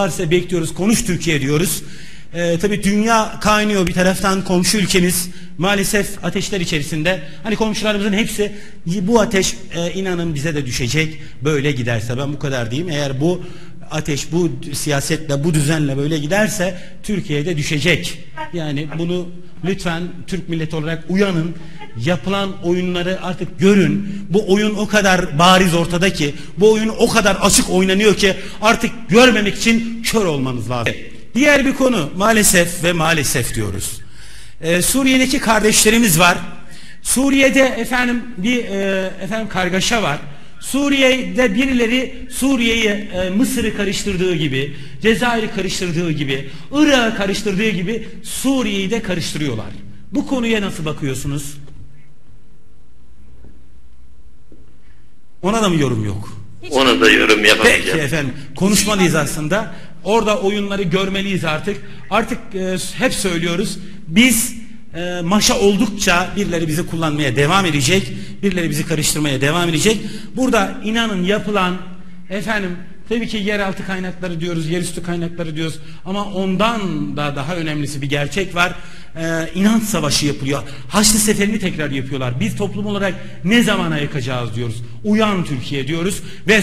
varsa bekliyoruz. Konuş Türkiye diyoruz. Ee, tabii dünya kaynıyor bir taraftan komşu ülkemiz maalesef ateşler içerisinde. Hani komşularımızın hepsi bu ateş e, inanın bize de düşecek böyle giderse. Ben bu kadar diyeyim. Eğer bu ateş bu siyasetle bu düzenle böyle giderse Türkiye'de düşecek. Yani bunu lütfen Türk milleti olarak uyanın. Yapılan oyunları artık görün. Bu oyun o kadar bariz ortada ki, bu oyun o kadar açık oynanıyor ki artık görmemek için kör olmanız lazım. Diğer bir konu maalesef ve maalesef diyoruz. Ee, Suriye'deki kardeşlerimiz var. Suriye'de efendim bir e, efendim kargaşa var. Suriye'de birileri Suriye'yi e, Mısır'ı karıştırdığı gibi, Cezayir'i karıştırdığı gibi, Irak'ı karıştırdığı gibi Suriye'yi de karıştırıyorlar. Bu konuya nasıl bakıyorsunuz? Ona da mı yorum yok? Ona da yorum Peki yapamayacağım. efendim konuşmalıyız aslında. Orada oyunları görmeliyiz artık. Artık e, hep söylüyoruz. Biz e, maşa oldukça birileri bizi kullanmaya devam edecek. Birileri bizi karıştırmaya devam edecek. Burada inanın yapılan efendim tabii ki yeraltı kaynakları diyoruz, yerüstü kaynakları diyoruz. Ama ondan da daha önemlisi bir gerçek var. E, inanç savaşı yapılıyor. Haçlı seferini tekrar yapıyorlar. Biz toplum olarak ne zamana yakacağız diyoruz. Uyan Türkiye diyoruz ve